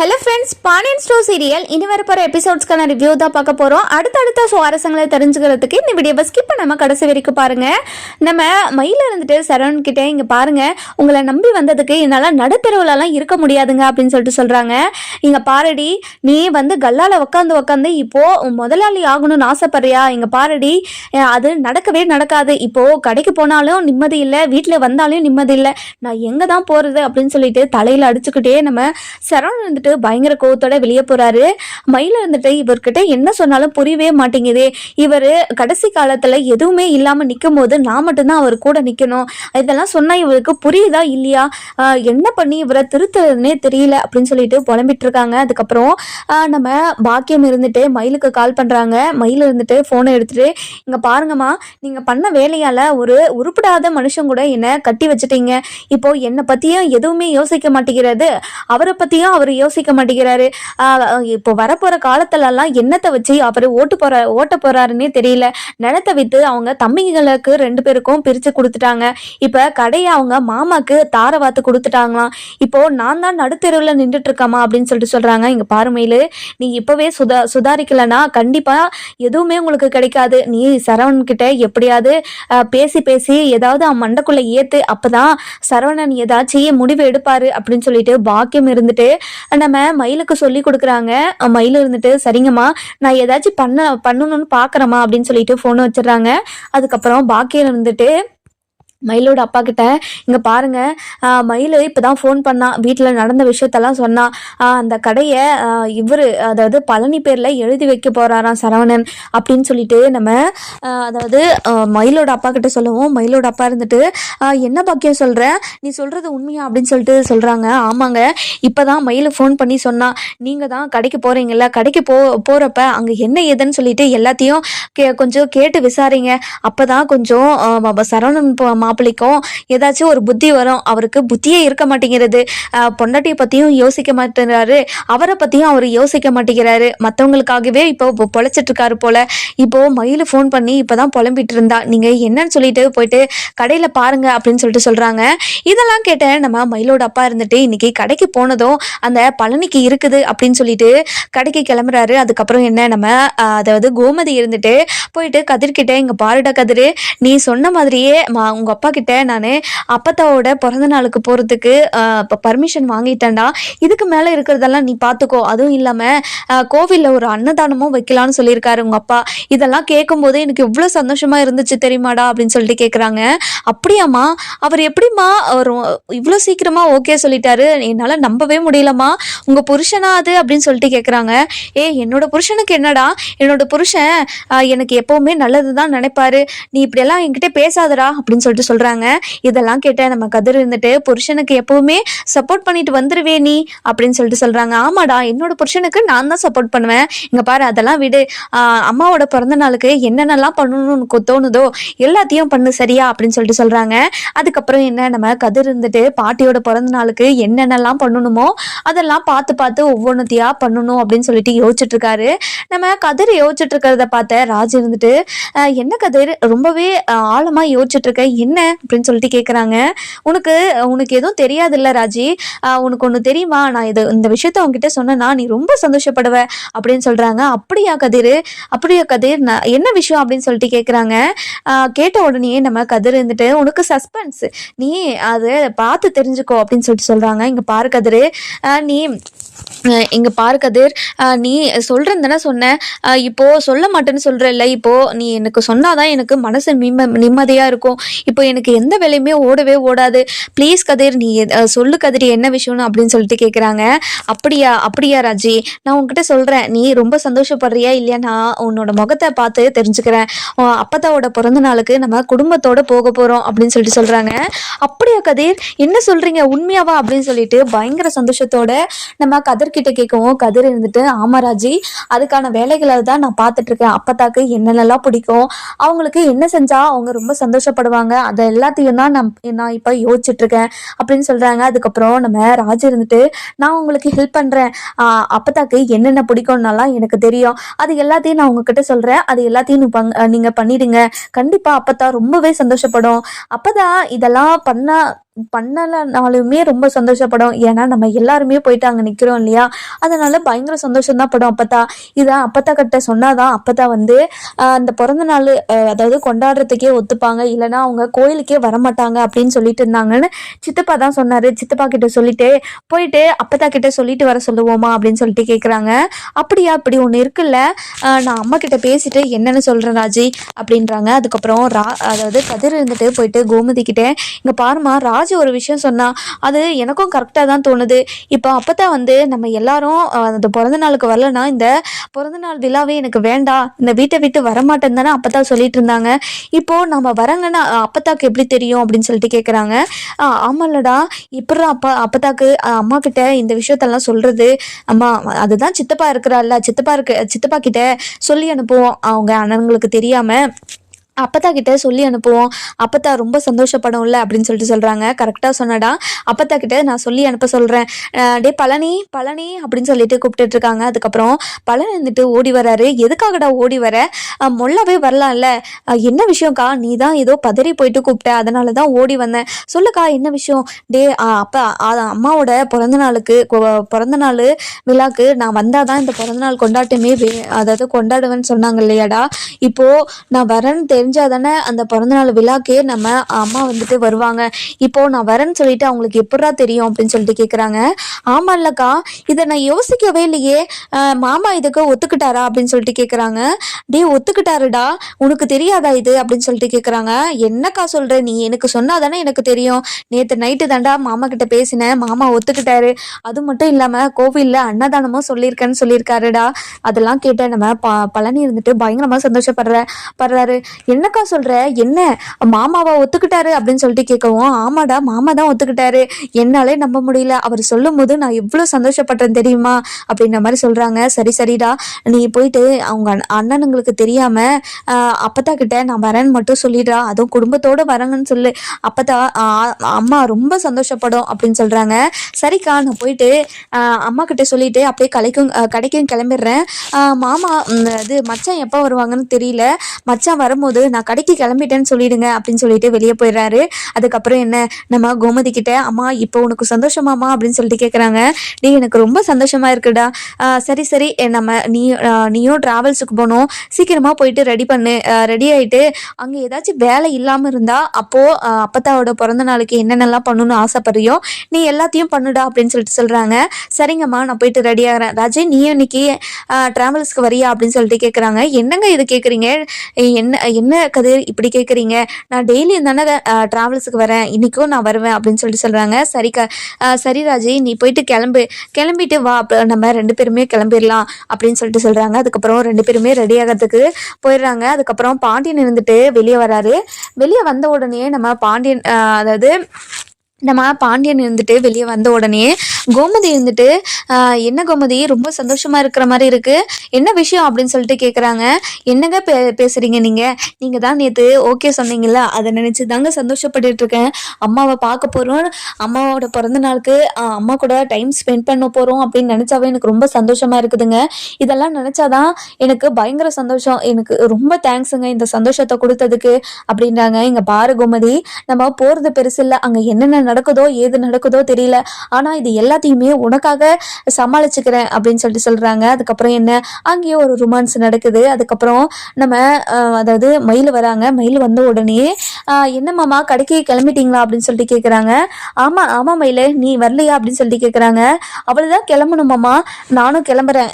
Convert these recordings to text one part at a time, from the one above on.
Hello friends Pandian store serial இனி வரப்போகிற எபிசோட்ஸ்க்கான review தான் பார்க்க போகிறோம் அடுத்தடுத்த சுவாரஸ்யங்களை தெரிஞ்சுக்கிறதுக்கு இந்த வீடியோவை ஸ்கிப் பண்ணாமல் கடைசி வரைக்கும் பாருங்கள் நம்ம மயில இருந்துட்டு சரவண் கிட்டே இங்கே பாருங்கள் உங்களை நம்பி வந்ததுக்கு என்னால் நடுத்தெருவுலலாம் இருக்க முடியாதுங்க அப்படின்னு சொல்லிட்டு சொல்கிறாங்க இங்கே பாரடி நீ வந்து கல்லால் உக்காந்து உக்காந்து இப்போது முதலாளி ஆகணும்னு ஆசைப்படுறியா? இங்கே பாரடி அது நடக்கவே நடக்காது. இப்போது கடைக்கு போனாலும் நிம்மதி இல்லை வீட்டில் வந்தாலும் நிம்மதி இல்லை. நான் எங்கே தான் போகிறது அப்படின்னு சொல்லிட்டு தலையில் அடிச்சுக்கிட்டே நம்ம சரவணன் இருந்துட்டு பயங்கர கோவத்தோட வெளியே போறாரு. மயில இருந்துட்டு இவர்கிட்ட என்ன சொன்னாலும் புரியவே மாட்டேங்குதே. இவர் கடைசி காலத்துல எதுவுமே இல்லாம நிற்கும் போது நான் மட்டும்தான் அவர் கூட நிக்கணும். இதெல்லாம் சொன்னா இவருக்கு புரியுதா இல்லையா? என்ன பண்ணி இவரை திருத்துறதுனே தெரியல அப்படின்னு சொல்லிட்டு புலம்பிட்டு இருக்காங்க. அதுக்கப்புறம் நம்ம பாக்கியம் இருந்துட்டு மயிலுக்கு கால் பண்றாங்க. மயில் இருந்துட்டு போனை எடுத்துட்டு இங்க பாருங்கம்மா நீங்க பண்ண வேலையால ஒரு உருப்படாத மனுஷன் கூட என்ன கட்டி வச்சுட்டீங்க. இப்போ என்னை பத்தியும் எதுவுமே யோசிக்க மாட்டேங்கிறது. அவரை பத்தியும் அவர் யோசிக்க மாட்டேங்கிறாரு. இப்போ வரப்போற காலத்துலலாம் என்னத்தை வச்சு அவர் ஓட்டு போற ஓட்ட போறாருன்னே தெரியல. நிலத்தை வித்து அவங்க தம்பிங்களுக்கு ரெண்டு பேருக்கும் பிரிச்சு கொடுத்துட்டாங்க. இப்ப கடையை அவங்க மாமாக்கு தார வாத்து கொடுத்துட்டாங்களாம். இப்போ நான் தான் நடுத்தெருவில் நின்றுட்டு இருக்கமா அப்படின்னு சொல்லிட்டு சொல்றாங்க. இங்க பாருமையிலு நீ இப்பவே சுதா சுதாரிக்கலனா கண்டிப்பா எதுவுமே உங்களுக்கு கிடைக்காது. நீ சரவணன் கிட்ட எப்படியாவது பேசி பேசி ஏதாவது அவன் மண்டக்குள்ள ஏத்து அப்பதான் சரவணன் ஏதாச்சும் முடிவு எடுப்பாரு அப்படின்னு சொல்லிட்டு பாக்கியம் இருந்துட்டு நம்ம மயிலுக்கு சொல்லி கொடுக்குறாங்க. மயில் இருந்துட்டு சரிங்கம்மா நான் ஏதாச்சும் பண்ண பண்ணணும்னு பார்க்குறேம்மா அப்படின்னு சொல்லிட்டு ஃபோனை வச்சிடுறாங்க. அதுக்கப்புறம் பாக்கியம் இருந்துட்டு மயிலோட அப்பா கிட்ட இங்க பாருங்க ஆஹ் மயில் இப்பதான் ஃபோன் பண்ணா வீட்டில் நடந்த விஷயத்தெல்லாம் சொன்னா அந்த கடையை இவர் அதாவது பழனி பேர்ல எழுதி வைக்க போறாராம் சரவணன் அப்படின்னு சொல்லிட்டு நம்ம அதாவது மயிலோட அப்பா கிட்ட சொல்லவும் மயிலோட அப்பா இருந்துட்டு என்ன பாக்கியம் சொல்ற? நீ சொல்றது உண்மையா? அப்படின்னு சொல்லிட்டு சொல்றாங்க. ஆமாங்க இப்பதான் மயில் ஃபோன் பண்ணி சொன்னா நீங்க தான் கடைக்கு போறீங்கல்ல கடைக்கு போ போறப்ப அங்க என்ன ஏதுன்னு சொல்லிட்டு எல்லாத்தையும் கே கொஞ்சம் கேட்டு விசாரிங்க. அப்பதான் கொஞ்சம் சரவணன் மாப்பிள்ளைக்கும் ஏதாச்சும் ஒரு புத்தி வரும். அவருக்கு புத்தியே இருக்க மாட்டேங்கிறது. பொண்டாட்டியை பற்றியும் யோசிக்க மாட்டேங்கிறாரு. அவரை பற்றியும் அவர் யோசிக்க மாட்டேங்கிறாரு. மற்றவங்களுக்காகவே இப்போ பொழைச்சிட்டு இருக்காரு போல. இப்போ மயில் ஃபோன் பண்ணி இப்பதான் புலம்பிட்டு இருந்தா நீங்க என்னன்னு சொல்லிட்டு போயிட்டு கடையில் பாருங்க அப்படின்னு சொல்லிட்டு சொல்றாங்க. இதெல்லாம் கேட்ட நம்ம மயிலோட அப்பா இருந்துட்டு இன்னைக்கு கடைக்கு போனதும் அந்த பழனிக்கு இருக்குது அப்படின்னு சொல்லிட்டு கடைக்கு கிளம்புறாரு. அதுக்கப்புறம் என்ன நம்ம அதாவது கோமதி இருந்துட்டு போயிட்டு கதிர்கிட்ட இங்க பாருடா கதிர். நீ சொன்ன மாதிரியே உங்கள் உங்க அப்பா கிட்ட நான் அப்பத்தாவோட பிறந்த நாளுக்கு போகிறதுக்கு பர்மிஷன் வாங்கிட்டேன்டா. இதுக்கு மேலே இருக்கிறதெல்லாம் நீ பார்த்துக்கோ அதுவும் இல்லாமல் கோவிலில் ஒரு அன்னதானமும் வைக்கலாம்னு சொல்லியிருக்காரு உங்கள் அப்பா. இதெல்லாம் கேட்கும்போது எனக்கு இவ்வளோ சந்தோஷமாக இருந்துச்சு தெரியுமாடா அப்படின்னு சொல்லிட்டு கேட்குறாங்க அப்படியாம்மா அவர் எப்படிம்மா அவர் இவ்வளோ சீக்கிரமாக ஓகே சொல்லிட்டாரு. என்னால் நம்பவே முடியலம்மா. உங்கள் புருஷனா அது அப்படின்னு சொல்லிட்டு கேட்குறாங்க ஏ என்னோட புருஷனுக்கு என்னடா? என்னோட புருஷன் எனக்கு எப்போவுமே நல்லது தான் நினைப்பாரு. நீ இப்படியெல்லாம் என்கிட்ட பேசாதடா அப்படின்னு சொல்லிட்டு சொல்றாங்க. இதெல்லாம் கேட்ட நம்ம கதிர் இருந்துட்டு புருஷனுக்கு எப்பவுமே சப்போர்ட் பண்ணிட்டு வந்துருவே நீ அப்படின்னு சொல்லிட்டு சொல்றாங்க. ஆமாடா என்னோட புருஷனுக்கு நான் தான் சப்போர்ட் பண்ணுவேன். இங்க பாரு அதெல்லாம் விடு. அம்மாவோட பிறந்த நாளுக்கு என்னென்னலாம் பண்ணணும்னு உனக்கு தோணுதோ எல்லாத்தையும் பண்ணு சரியா அப்படின்னு சொல்லிட்டு சொல்றாங்க. அதுக்கப்புறம் என்ன நம்ம கதிர் இருந்துட்டு பாட்டியோட பிறந்த நாளுக்கு என்னென்னலாம் பண்ணணுமோ அதெல்லாம் பார்த்து பார்த்து ஒவ்வொன்றத்தையா பண்ணணும் அப்படின்னு சொல்லிட்டு யோசிச்சுட்டு இருக்காரு நம்ம கதிர் யோசிச்சுட்டு இருக்கிறத பார்த்த ராஜ் இருந்துட்டு என்ன கதிர்? ரொம்பவே ஆழமாக ஆழமா யோசிச்சுட்டு இருக்க என்ன அப்படின்னு சொல்லிட்டு கேட்குறாங்க உனக்கு உனக்கு எதுவும் தெரியாதுல்ல ராஜி. உனக்கு ஒன்று தெரியுமா? நான் இது இந்த விஷயத்த உங்ககிட்ட சொன்னேன்னா நீ ரொம்ப சந்தோஷப்படுவ அப்படின்னு சொல்கிறாங்க அப்படியா கதிர்? அப்படியா கதிர் நான் என்ன விஷயம் அப்படின்னு சொல்லிட்டு கேட்குறாங்க கேட்ட உடனே நம்ம கதிர் இருந்துட்டு உனக்கு சஸ்பென்ஸ் நீ அதை பார்த்து தெரிஞ்சுக்கோ அப்படின்னு சொல்லிட்டு சொல்கிறாங்க இங்கே பாரு கதிர். நீ இங்க பாரு கதிர். நீ சொல்றேன்னு தானே சொன்ன. இப்போ சொல்ல மாட்டேன்னு சொல்றல்ல இப்போ நீ எனக்கு சொன்னாதான் எனக்கு மனசு நிம்ம நிம்மதியா இருக்கும். இப்போ எனக்கு எந்த வேலையுமே ஓடவே ஓடாது. ப்ளீஸ் கதிர் நீ சொல்லு கதிர் என்ன விஷயம்னு அப்படின்னு சொல்லிட்டு கேக்குறாங்க. அப்படியா அப்படியா ராஜி. நான் உன்கிட்ட சொல்றேன். நீ ரொம்ப சந்தோஷப்படுறியா இல்லையா? நான் உன்னோட முகத்தை பார்த்து தெரிஞ்சுக்கிறேன். அப்பத்தாவோட பிறந்த நாளுக்கு நம்ம குடும்பத்தோட போக போறோம் அப்படின்னு சொல்லிட்டு சொல்றாங்க. அப்படியா கதிர் என்ன சொல்றீங்க? உண்மையாவா அப்படின்னு சொல்லிட்டு பயங்கர சந்தோஷத்தோட நம்ம கதிர்கிட்ட கேட்கவும் கதிர் இருந்துட்டு ஆமராஜி அதுக்கான வேலைகளை தான் நான் பார்த்துட்டு இருக்கேன் அப்பத்தாக்கு என்னென்னலாம் பிடிக்கும்? அவங்களுக்கு என்ன செஞ்சா அவங்க ரொம்ப சந்தோஷப்படுவாங்க? அதை எல்லாத்தையும் தான் நான் நான் இப்போ யோசிச்சுட்டு இருக்கேன் அப்படின்னு சொல்றாங்க. அதுக்கப்புறம் நம்ம ராஜ் இருந்துட்டு நான் உங்களுக்கு ஹெல்ப் பண்றேன். அப்பத்தாக்கு என்னென்ன பிடிக்கும்னாலாம் எனக்கு தெரியும். அது எல்லாத்தையும் நான் உங்ககிட்ட சொல்றேன். அது எல்லாத்தையும் பங்- நீங்க பண்ணிடுங்க. கண்டிப்பா அப்பதான் ரொம்பவே சந்தோஷப்படும். அப்பதான் இதெல்லாம் பண்ண பண்ணலனாலுமே ரொம்ப சந்தோஷப்படும். ஏன்னா நம்ம எல்லாருமே போயிட்டு அங்கே நிற்கிறோம் இல்லையா? அதனால பயங்கர சந்தோஷம் தான் படும் அப்பத்தா. இதான் அப்பத்தா கிட்ட சொன்னாதான் அப்பத்தா வந்து அந்த பிறந்த நாள் அதாவது கொண்டாடுறதுக்கே ஒத்துப்பாங்க. இல்லைன்னா அவங்க கோயிலுக்கே வரமாட்டாங்க அப்படின்னு சொல்லிட்டு இருந்தாங்கன்னு சித்தப்பா தான் சொன்னாரு. சித்தப்பா கிட்ட சொல்லிட்டு போயிட்டு அப்பத்தா கிட்ட சொல்லிட்டு வர சொல்லுவோமா? அப்படின்னு சொல்லிட்டு கேட்குறாங்க அப்படியா இப்படி ஒன்று இருக்குல்ல. நான் அம்மா கிட்ட பேசிட்டு என்னன்னு சொல்கிறேன் ராஜி. அப்படின்றாங்க. அதுக்கப்புறம் ரா அதாவது கதிர் இருந்துட்டு போயிட்டு கோமதி கிட்ட இங்கே பாருமா ராஜி ஒரு விஷயம் சொன்னா அது எனக்கும் கரெக்டாக தான் தோணுது. இப்போ அப்பதான் வந்து நம்ம எல்லாரும் அந்த பிறந்த நாளுக்கு வரலன்னா இந்த பிறந்த நாள் விழாவே எனக்கு வேண்டாம். இந்த வீட்டை விட்டு வரமாட்டேன்னு தானே அப்பதான் சொல்லிட்டு இருந்தாங்க. இப்போ நம்ம வரங்கன்னா அப்பத்தாக்கு எப்படி தெரியும் அப்படின்னு சொல்லிட்டு கேட்குறாங்க ஆமால்லடா இப்படி அப்பா அப்பத்தாக்கு அம்மா கிட்ட இந்த விஷயத்தெல்லாம் சொல்றது. அம்மா அதுதான் சித்தப்பா இருக்கிறாள்ல சித்தப்பா இருக்க சித்தப்பா கிட்ட சொல்லி அனுப்புவோம். அவங்க அண்ணனுங்களுக்கு தெரியாம அப்பத்தா கிட்ட சொல்லி அனுப்புவோம். அப்பத்தா ரொம்ப சந்தோஷப்படும்ல அப்படின்னு சொல்லிட்டு சொல்கிறாங்க கரெக்டாக சொன்னடா. அப்பத்தா கிட்ட நான் சொல்லி அனுப்ப சொல்கிறேன் டே பழனி பழனி அப்படின்னு சொல்லிட்டு கூப்பிட்டுட்டு இருக்காங்க. அதுக்கப்புறம் பழனி வந்துட்டு ஓடி வராரு. எதுக்காகடா ஓடி வர? அஹ், மொல்லாவே வரலாம்ல. என்ன விஷயம்க்கா? நீ தான் ஏதோ பதறி போயிட்டு கூப்பிட்ட. அதனால தான் ஓடி வந்தேன். சொல்லுக்கா என்ன விஷயம்? டே அப்பா அம்மாவோட பிறந்த நாளுக்கு பிறந்த நாள் விழாக்கு நான் வந்தால் தான் இந்த பிறந்தநாள் கொண்டாட்டமே வே அதாவது கொண்டாடுவேன்னு சொன்னாங்க இல்லையாடா? இப்போது நான் வரேன்னு தெரிஞ்சாதானே அந்த பிறந்தநாள் விழாக்கே நம்ம அம்மா வந்துட்டு வருவாங்க. இப்போ நான் வரேன்னு சொல்லிட்டு அவங்களுக்கு எப்படா தெரியும் அப்படின்னு சொல்லிட்டு கேட்குறாங்க ஆமா இல்லக்கா இதை நான் யோசிக்கவே இல்லையே. மாமா இதுக்கு ஒத்துக்கிட்டாரா அப்படின்னு சொல்லிட்டு கேட்குறாங்க டேய் ஒத்துக்கிட்டாருடா. உனக்கு தெரியாதா இது அப்படின்னு சொல்லிட்டு கேட்குறாங்க என்னக்கா சொல்ற? நீ எனக்கு சொன்னாதானே எனக்கு தெரியும். நேற்று நைட்டு தாண்டா மாமா கிட்ட பேசினேன். மாமா ஒத்துக்கிட்டாரு. அது மட்டும் இல்லாமல் கோவிலில் அன்னதானமும் சொல்லியிருக்கேன்னு சொல்லியிருக்காருடா. அதெல்லாம் கேட்ட நம்ம ப பழனி இருந்துட்டு பயங்கரமாக சந்தோஷப்படுற படுறாரு. என்னக்கா சொல்ற? என்ன? மாமாவா ஒத்துக்கிட்டாரு அப்படின்னு சொல்லிட்டு கேட்கவும் ஆமாடா மாமா தான் ஒத்துக்கிட்டாரு. என்னாலே நம்ப முடியல. அவர் சொல்லும் போது நான் எவ்வளோ சந்தோஷப்பட்டேன் தெரியுமா? அப்படின்ற மாதிரி சொல்றாங்க. சரி சரிடா. நீ போயிட்டு அவங்க அண்ணனுங்களுக்கு தெரியாம அப்பத்தா கிட்ட நான் வரேன்னு மட்டும் சொல்லிடுறா. அதுவும் குடும்பத்தோட வரேங்கன்னு சொல்லு. அப்பத்தா அம்மா ரொம்ப சந்தோஷப்படும் அப்படின்னு சொல்றாங்க. சரிக்கா நான் போயிட்டு அம்மா கிட்ட சொல்லிட்டு அப்படியே கலைக்கும் கடைக்கும் கிளம்பிடுறேன். மாமா இது மச்சான் எப்போ வருவாங்கன்னு தெரியல. மச்சான் வரும்போது நான் கடைக்கு கிளம்பிட்டேன்னு சொல்லிடுங்க அப்படின்னு சொல்லிட்டு வெளியே போயிடுறாரு. அதுக்கப்புறம் என்ன? நம்ம கோமதி கிட்ட அம்மா இப்போ உனக்கு சந்தோஷமாமா அப்படின்னு சொல்லிட்டு கேட்குறாங்க நீ எனக்கு ரொம்ப சந்தோஷமா இருக்குடா. சரி சரி. நம்ம நீ நீயும் டிராவல்ஸுக்கு போகணும் சீக்கிரமா போயிட்டு ரெடி பண்ணு. ரெடி ஆயிட்டு அங்கே ஏதாச்சும் வேலை இல்லாமல் இருந்தா அப்போ அப்பத்தாவோட பிறந்த நாளுக்கு என்னென்னலாம் பண்ணணும்னு ஆசைப்படுறியோ நீ எல்லாத்தையும் பண்ணுடா அப்படின்னு சொல்லிட்டு சொல்றாங்க. சரிங்கம்மா நான் போயிட்டு ரெடி ஆகிறேன். ராஜே நீ இன்னைக்கு டிராவல்ஸ்க்கு வரியா? அப்படின்னு சொல்லிட்டு கேட்குறாங்க என்னங்க இது கேட்குறீங்க என்ன என்ன என்ன கதிர் இப்படி கேட்குறீங்க நான் டெய்லியும் தானே ட்ராவல்ஸுக்கு வரேன். இன்றைக்கும் நான் வருவேன் அப்படின்னு சொல்லிட்டு சொல்கிறாங்க சரி க சரி ராஜி நீ போயிட்டு கிளம்பு. கிளம்பிட்டு வா அப்போ நம்ம ரெண்டு பேருமே கிளம்பிடலாம் அப்படின்னு சொல்லிட்டு சொல்கிறாங்க அதுக்கப்புறம் ரெண்டு பேருமே ரெடி ஆகிறதுக்கு போயிடுறாங்க. அதுக்கப்புறம் பாண்டியன் இருந்துட்டு வெளியே வராரு. வெளியே வந்த உடனே நம்ம பாண்டியன் அதாவது நம்ம பாண்டியன் இருந்துட்டு வெளியே வந்த உடனே கோமதி இருந்துட்டு என்ன கோமதி? ரொம்ப சந்தோஷமா இருக்கிற மாதிரி இருக்கு. என்ன விஷயம்? அப்படின்னு சொல்லிட்டு கேட்குறாங்க என்னங்க பே பேசுறீங்க நீங்க? நீங்க தான் நேற்று ஓகே சொன்னீங்கல்ல அதை நினைச்சு தாங்க சந்தோஷப்பட்டுட்டு இருக்கேன். அம்மாவை பார்க்க போறோம். அம்மாவோட பிறந்த நாளுக்கு அம்மா கூட டைம் ஸ்பெண்ட் பண்ண போறோம். அப்படின்னு நினைச்சாவே எனக்கு ரொம்ப சந்தோஷமா இருக்குதுங்க. இதெல்லாம் நினைச்சாதான் எனக்கு பயங்கர சந்தோஷம். எனக்கு ரொம்ப தேங்க்ஸுங்க இந்த சந்தோஷத்தை கொடுத்ததுக்கு அப்படின்றாங்க. இங்க பாரு கோமதி நம்ம போறது பெருசு இல்லை. அங்க என்னென்ன நடக்குதோ ஏது நடக்குதோ தெரியல. ஆனா இது எல்லாத்தையுமே உனக்காக சமாளிச்சுக்கிறேன் அப்படின்னு சொல்லிட்டு சொல்றாங்க. அதுக்கப்புறம் என்ன? அங்கேயே ஒரு ரொமான்ஸ் நடக்குது. அதுக்கப்புறம் நம்ம அதாவது மயில் வராங்க. மயில் வந்த உடனே என்ன மாமா கடைக்கு கிளம்பிட்டீங்களா? அப்படின்னு சொல்லிட்டு கேட்குறாங்க ஆமா ஆமா மயில் நீ வரலையா? அப்படின்னு சொல்லிட்டு கேட்குறாங்க அவள்தான் கிளம்பணும் மாமா. நானும் கிளம்புறேன்.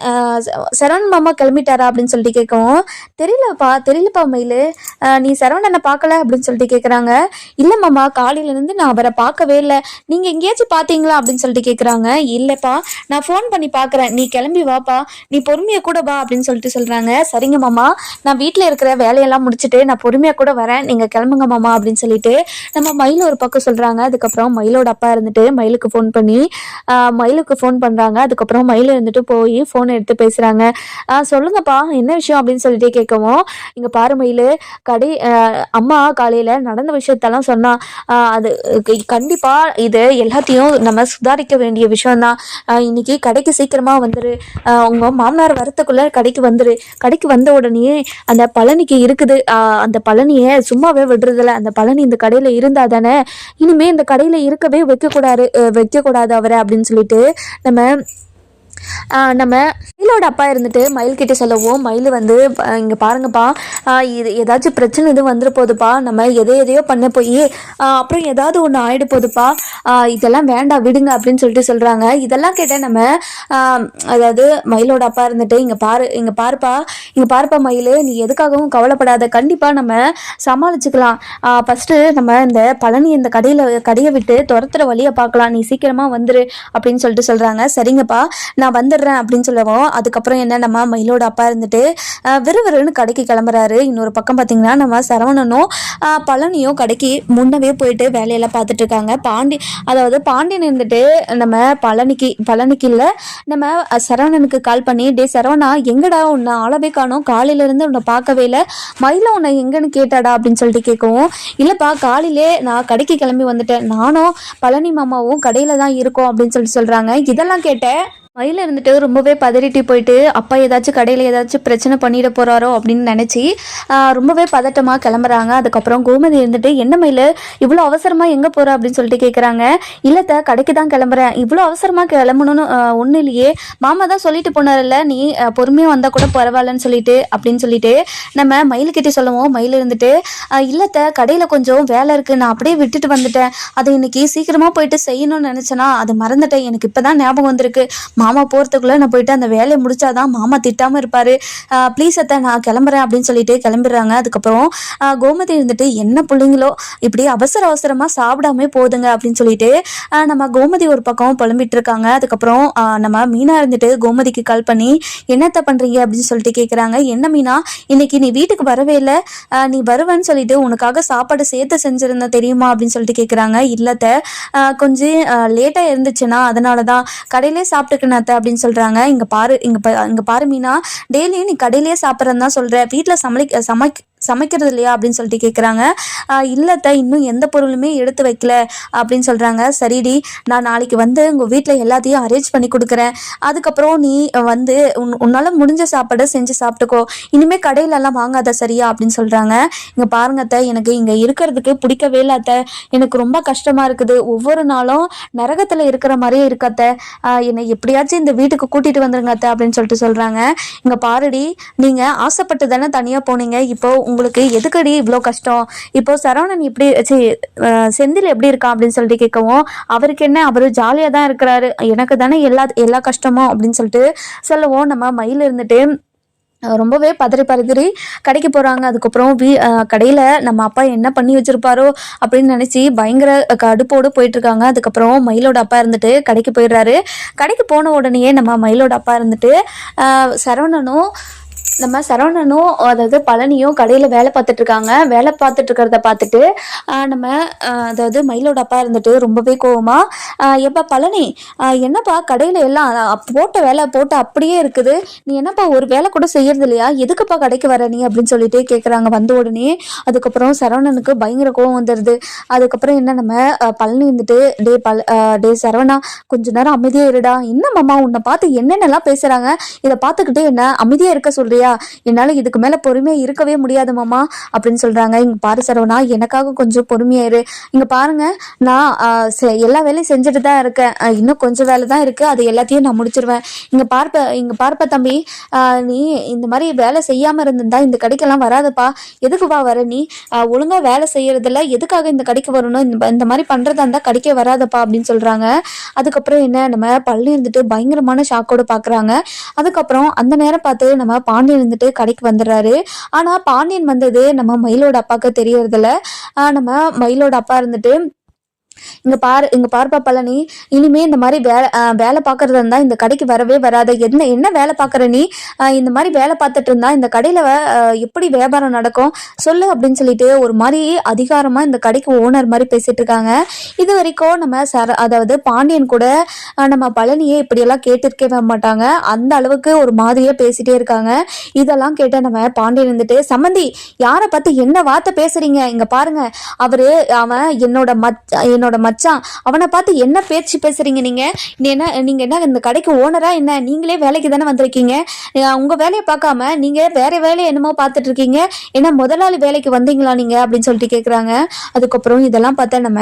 சரவண் சரவணன் மாமா கிளம்பிட்டாரா? அப்படின்னு சொல்லிட்டு கேட்கவும் தெரியலப்பா தெரியலப்பா மயில். நீ சரவணனை பார்க்கல? அப்படின்னு சொல்லிட்டு கேட்குறாங்க இல்லை மாமா காலையிலேருந்து நான் அவரை பார்க்கவே இல்லை. நீங்கள் எங்கேயாச்சும் பார்த்தீங்களா அப்படின்னு சொல்லிட்டு கேட்குறாங்க இல்லைப்பா நான் ஃபோன் பண்ணி பார்க்குறேன் நீ கிளம்பி வாப்பா. நீ பொறுமையாக கூட வா அப்படின்னு சொல்லிட்டு சொல்கிறாங்க சரிங்க மாமா. நான் வீட்டில் இருக்கிற வேலையெல்லாம் முடிச்சுட்டு நான் பொறுமையாக கூட வரேன். நீங்கள் கிளம்புங்க மாமா அப்படின்னு சொல்லிட்டு நம்ம மயில் ஒரு பக்கம் சொல்கிறாங்க அதுக்கப்புறம் மயிலோட அப்பா இருந்துட்டு மயிலுக்கு ஃபோன் பண்ணி ஆஹ், மயிலுக்கு ஃபோன் பண்ணுறாங்க அதுக்கப்புறம் மயில் இருந்துட்டு போய் ஃபோன் எடுத்து பேசுகிறாங்க சொல்லுங்கப்பா என்ன விஷயம் அப்படின்னு சொல்லிட்டு கேட்கவும் இங்கே பாரு மயில் கடை அம்மா காலையில் நடந்த விஷயத்தெல்லாம் சொன்னா அது க- கண்டிப்பா கண்டிப்பாக இது எல்லாத்தையும் நம்ம சுதாரிக்க வேண்டிய விஷயம்தான். இன்னைக்கு கடைக்கு சீக்கிரமாக வந்துரு. ஆஹ் உங்க மாமனார் வரத்துக்குள்ள கடைக்கு வந்துரு. கடைக்கு வந்த உடனே அந்த பழனிக்கு இருக்குது. அந்த பழனியை சும்மாவே விடுறதில்ல. அந்த பழனி இந்த கடையில் இருந்தா தானே. இனிமே இந்த கடையில் இருக்கவே வைக்கக்கூடாது வைக்கக்கூடாது அவரை அப்படின்னு சொல்லிட்டு நம்ம நம்ம மயிலோட அப்பா இருந்துட்டு மயில் கிட்ட சொல்லவும் மயில் வந்து இங்கே இங்க பாருங்கப்பா ஆஹ் இது ஏதாச்சும் பிரச்சனை எதுவும் வந்துட போகுதுப்பா நம்ம எதை எதையோ பண்ண போய் அப்புறம் ஏதாவது ஒன்று ஆகிட போகுதுப்பா ஆஹ் இதெல்லாம் வேண்டாம் விடுங்க அப்படின்னு சொல்லிட்டு சொல்றாங்க. இதெல்லாம் கேட்டால் நம்ம ஆஹ் அதாவது மயிலோட அப்பா இருந்துட்டு இங்க பாரு இங்க பாருப்பா இங்க பாருப்பா மயில் நீ எதுக்காகவும் கவலைப்படாத கண்டிப்பா நம்ம சமாளிச்சுக்கலாம். ஃபர்ஸ்ட் நம்ம இந்த பழனி இந்த கடையில கடையை விட்டு துரத்துற வழியை பார்க்கலாம். நீ சீக்கிரமா வந்துரு அப்படின்னு சொல்லிட்டு சொல்றாங்க. சரிங்கப்பா நான் நான் வந்துடுறேன் அப்படின்னு சொல்லவும் அதுக்கப்புறம் என்ன நம்ம மயிலோட அப்பா இருந்துட்டு விறுவிறுன்னு கடைக்கு கிளம்புறாரு. இன்னொரு பக்கம் பார்த்தீங்கன்னா நம்ம சரவணனும் பழனியும் கடைக்கு முன்னவே போயிட்டு வேலையெல்லாம் பார்த்துட்டு இருக்காங்க. பாண்டி அதாவது பாண்டியன் இருந்துட்டு நம்ம பழனிக்கு பழனிக்கு இல்லை நம்ம சரவணனுக்கு கால் பண்ணி டே சரவணா எங்கடா உன்னை ஆளவே காணோம்? காலையிலேருந்து உன்னை பார்க்கவே இல்லை. மயில உன்னை எங்கன்னு கேட்டாடா? அப்படின்னு சொல்லிட்டு கேட்கவும் இல்லைப்பா காலையிலே நான் கடைக்கு கிளம்பி வந்துட்டேன். நானும் பழனி மாமாவும் கடையில் தான் இருக்கோம். அப்படின்னு சொல்லிட்டு சொல்கிறாங்க இதெல்லாம் கேட்டேன் மயில் இருந்துட்டு ரொம்பவே பதறிட்டு போயிட்டு அப்பா ஏதாச்சும் கடையில் ஏதாச்சும் பிரச்சனை பண்ணிட போகிறாரோ அப்படின்னு நினச்சி ரொம்பவே பதட்டமாக கிளம்புறாங்க. அதுக்கப்புறம் கோமதி இருந்துட்டு என்ன மயில்? இவ்வளோ அவசரமாக எங்கே போகிற அப்படின்னு சொல்லிட்டு கேட்குறாங்க இல்லத்த கடைக்கு தான் கிளம்புறேன். இவ்வளோ அவசரமாக கிளம்பணும்னு ஒன்றும் இல்லையே. மாமா தான் சொல்லிட்டு போனார்ல நீ பொறுமையாக வந்தால் கூட பரவாயில்லன்னு சொல்லிட்டு அப்படின்னு சொல்லிட்டு நம்ம மயிலுக்கிட்டே சொல்லுவோம். மயில் இருந்துட்டு "அஹ், கடையில் கொஞ்சம் வேலை இருக்குது நான் அப்படியே விட்டுட்டு வந்துட்டேன். அதை இன்னைக்கு சீக்கிரமாக போயிட்டு செய்யணும்னு நினச்சேனா அது மறந்துட்டேன். எனக்கு இப்போ தான் ஞாபகம் வந்திருக்கு. மாமா போகிறதுக்குள்ளே நான் போயிட்டு அந்த வேலையை முடிச்சாதான் மாமா திட்டாமல் இருப்பார். ப்ளீஸ் அத்தை நான் கிளம்புறேன் அப்படின்னு சொல்லிட்டு கிளம்பிடுறாங்க. அதுக்கப்புறம் கோமதி இருந்துட்டு என்ன பிள்ளைங்களோ இப்படி அவசர அவசரமாக சாப்பிடாம போதுங்க அப்படின்னு சொல்லிட்டு நம்ம கோமதி ஒரு பக்கம் புலம்பிட்டு இருக்காங்க. அதுக்கப்புறம் நம்ம மீனா இருந்துட்டு கோமதிக்கு கால் பண்ணி என்னத்த பண்ணுறீங்க அப்படின்னு சொல்லிட்டு கேட்குறாங்க என்ன மீனா இன்னைக்கு நீ வீட்டுக்கு வரவே இல்லை. நீ வருவேன்னு சொல்லிட்டு உனக்காக சாப்பாடு சேர்த்து செஞ்சுருந்தேன் தெரியுமா? அப்படின்னு சொல்லிட்டு கேட்குறாங்க இல்லத்த ஆஹ் கொஞ்சம் லேட்டாக இருந்துச்சுன்னா அதனால தான் கடையிலே சாப்பிட்டுக்கினத்த அப்படின்னு சொல்கிறாங்க இங்கே பாரு இங்கே பா இங்கே பாரு மீனா. டெய்லியும் நீ கடையிலே சாப்பிட்றன்னு தான் சொல்கிற வீட்டில் சமைக்க சமைக்க சமைக்கிறது இல்லையா அப்படின்னு சொல்லிட்டு கேட்குறாங்க இல்லைத்த இன்னும் எந்த பொருளுமே எடுத்து வைக்கல அப்படின்னு சொல்கிறாங்க சரிடி நான் நாளைக்கு வந்து உங்கள் வீட்டில் எல்லாத்தையும் அரேஞ்ச் பண்ணி கொடுக்குறேன். அதுக்கப்புறம் நீ வந்து உன் உன்னால் முடிஞ்ச சாப்பாடை செஞ்சு சாப்பிட்டுக்கோ. இனிமேல் கடையிலலாம் வாங்காத சரியா அப்படின்னு சொல்கிறாங்க இங்கே பாருங்க அத்தை எனக்கு இங்கே இருக்கிறதுக்கு பிடிக்கவே இல்லை அத்தை. எனக்கு ரொம்ப கஷ்டமாக இருக்குது. ஒவ்வொரு நாளும் நரகத்தில் இருக்கிற மாதிரியே இருக்காத்த என்னை எப்படியாச்சும் இந்த வீட்டுக்கு கூட்டிகிட்டு வந்துருங்க அத்தை அப்படின்னு சொல்லிட்டு சொல்கிறாங்க இங்கே பாருடி நீங்கள் ஆசைப்பட்டு தானே தனியாக போனீங்க. இப்போ உங்களுக்கு எதுக்கடி இவ்வளோ கஷ்டம்? இப்போ சரவணன் இப்படி செந்தில் எப்படி இருக்கான் அப்படின்னு சொல்லிட்டு கேட்கவும் அவருக்கு என்ன அவர் ஜாலியாக தான் இருக்கிறாரு. எனக்கு தானே எல்லா எல்லா கஷ்டமும் அப்படின்னு சொல்லிட்டு சொல்லவும். நம்ம மயில் இருந்துட்டு ரொம்பவே பதறி பதறி கடைக்கு போகிறாங்க அதுக்கப்புறம் வீ கடையில் நம்ம அப்பா என்ன பண்ணி வச்சிருப்பாரோ அப்படின்னு நினச்சி பயங்கர கடுப்போடு போயிட்டுருக்காங்க. அதுக்கப்புறம் மயிலோட அப்பா இருந்துட்டு கடைக்கு போயிடுறாரு. கடைக்கு போன உடனேயே நம்ம மயிலோட அப்பா இருந்துட்டு சரவணனும் நம்ம சரவணனும் அதாவது பழனியும் கடையில் வேலை பார்த்துட்டு இருக்காங்க. வேலை பார்த்துட்டு இருக்கிறத பார்த்துட்டு ஆஹ் நம்ம அதாவது மயிலோட அப்பா இருந்துட்டு ரொம்பவே கோவமா ஆஹ் எப்பா பழனி ஆஹ் என்னப்பா கடையில் எல்லாம் போட்ட வேலை போட்டு அப்படியே இருக்குது. நீ என்னப்பா ஒரு வேலை கூட செய்யறது இல்லையா எதுக்குப்பா கடைக்கு வர நீ அப்படின்னு சொல்லிட்டு கேட்குறாங்க வந்த உடனே. அதுக்கப்புறம் சரவணனுக்கு பயங்கர கோவம் வந்துடுது அதுக்கப்புறம் என்ன நம்ம பழனி இருந்துட்டு டே பழ டே சரவணா கொஞ்ச நேரம் அமைதியா இருடா. என்ன மாமா உன்னை பார்த்து என்னென்னலாம் பேசுறாங்க? இதை பார்த்துக்கிட்டே என்ன அமைதியா இருக்க சொல்றியா என்னால இதுக்கு மேல பொறுமையா இருக்கவே முடியாது மாமா அப்படின்னு சொல்றாங்க. இங்க பாரு சரவணா எனக்காக கொஞ்சம் பொறுமையா இரு. இங்க பாருங்க நான் எல்லா வேலையும் செஞ்சுட்டு தான் இருக்கேன். இன்னும் கொஞ்சம் வேலை தான் இருக்கு. அது எல்லாத்தையும் நான் முடிச்சிருவேன். இங்க பார்ப்ப இங்க பார்ப்ப தம்பி நீ இந்த மாதிரி வேலை செய்யாம இருந்திருந்தா இந்த கடைக்கெல்லாம் வராதப்பா. எதுக்குப்பா வர நீ? ஒழுங்கா வேலை செய்யறதில்ல. எதுக்காக இந்த கடைக்கு வரணும்? இந்த இந்த மாதிரி பண்றதா இருந்தா கடைக்கே வராதப்பா அப்படின்னு சொல்றாங்க. அதுக்கப்புறம் என்ன நம்ம பள்ளி இருந்துட்டு பயங்கரமான ஷாக்கோட பாக்குறாங்க. அதுக்கப்புறம் அந்த நேரம் பார்த்து நம்ம பாண்டியன் இருந்துட்டு கடைக்கு வந்துடுறாரு. ஆனால் பாண்டியன் வந்தது நம்ம மயிலோட அப்பாவுக்கு தெரியறதில்ல. நம்ம மயிலோட அப்பா இருந்துட்டு இங்க பாரு இங்க பார்ப்பா பழனி இனிமே இந்த மாதிரி வேலை வேலை பார்க்கறது இருந்தா இந்த கடைக்கு வரவே வராத. என்ன என்ன வேலை பார்க்குற நீ? இந்த மாதிரி வேலை பார்த்துட்டு இருந்தா இந்த கடையில எப்படி வியாபாரம் நடக்கும்? சொல்லு அப்படின்னு சொல்லிட்டு ஒரு மாதிரி அதிகாரமா இந்த கடைக்கு ஓனர் மாதிரி பேசிட்டு இருக்காங்க. இது வரைக்கும் நம்ம சர அதாவது பாண்டியன் கூட நம்ம பழனியே இப்படியெல்லாம் கேட்டிருக்கவே மாட்டாங்க. அந்த அளவுக்கு ஒரு மாதிரியே பேசிட்டே இருக்காங்க. இதெல்லாம் கேட்ட நம்ம பாண்டியன் இருந்துட்டு சம்மந்தி யாரை பார்த்து என்ன வார்த்தை பேசுறீங்க? இங்க பாருங்க. அவரு அவன் என்னோட மத் என்னோட என்னோட மச்சான் அவனை பார்த்து என்ன பேச்சு பேசுறீங்க நீங்க? நீ என்ன நீங்க என்ன இந்த கடைக்கு ஓனரா என்ன? நீங்களே வேலைக்கு தானே வந்திருக்கீங்க? உங்க வேலையை பார்க்காம நீங்க வேற வேலையை என்னமோ பார்த்துட்டு இருக்கீங்க. என்ன முதலாளி வேலைக்கு வந்தீங்களா நீங்க? அப்படின்னு சொல்லிட்டு கேட்குறாங்க அதுக்கப்புறம் இதெல்லாம் பார்த்தா நம்ம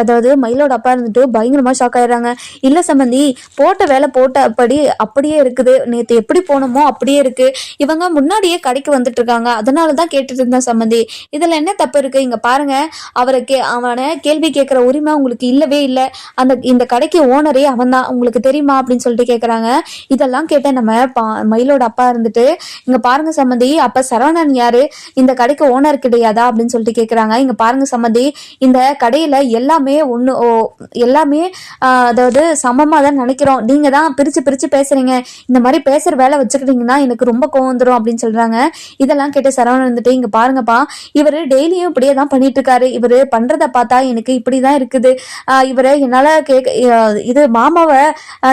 அதாவது மயிலோட அப்பா இருந்துட்டு பயங்கரமா ஷாக் ஆயிடுறாங்க. இல்ல சம்பந்தி போட்ட வேலை போட்டபடி அப்படியே இருக்குது. நேற்று எப்படி போனோமோ அப்படியே இருக்கு. இவங்க முன்னாடியே கடைக்கு வந்துட்டு இருக்காங்க. அதனால தான் கேட்டுட்டு இருந்தேன் சம்பந்தி. இதுல என்ன தப்பு இருக்கு? இங்க பாருங்க. அவரை கே அவனை கேள்வி கேட்குற உரிமை உங்களுக்கு இல்லவே இல்லை. அந்த இந்த கடைக்கு ஓனரே அவன் தான் உங்களுக்கு தெரியுமா அப்படின்னு சொல்லிட்டு கேட்குறாங்க இதெல்லாம் கேட்ட நம்ம பா மயிலோட அப்பா இருந்துட்டு இங்கே பாருங்க சம்மந்தி அப்போ சரவணன் யாரு? இந்த கடைக்கு ஓனர் கிடையாதா? அப்படின்னு சொல்லிட்டு கேட்குறாங்க இங்கே பாருங்க சம்மந்தி இந்த கடையில் எல்லாமே ஒன்று எல்லாமே அதாவது சமமாக தான் நினைக்கிறோம். நீங்கள் தான் பிரித்து பிரித்து பேசுகிறீங்க இந்த மாதிரி பேசுகிற வேலை வச்சுக்கிட்டீங்கன்னா எனக்கு ரொம்ப கோவம் வந்துடும் அப்படின்னு சொல்கிறாங்க இதெல்லாம் கேட்டு சரவணன் வந்துட்டு இங்கே பாருங்கப்பா இவர் டெய்லியும் இப்படியே தான் பண்ணிட்டு இருக்காரு. இவர் பண்ணுறதை பார்த்தா எனக்கு இப்படிதான் இருக்குது. இவரை என்னால கேட்க இது மாமாவை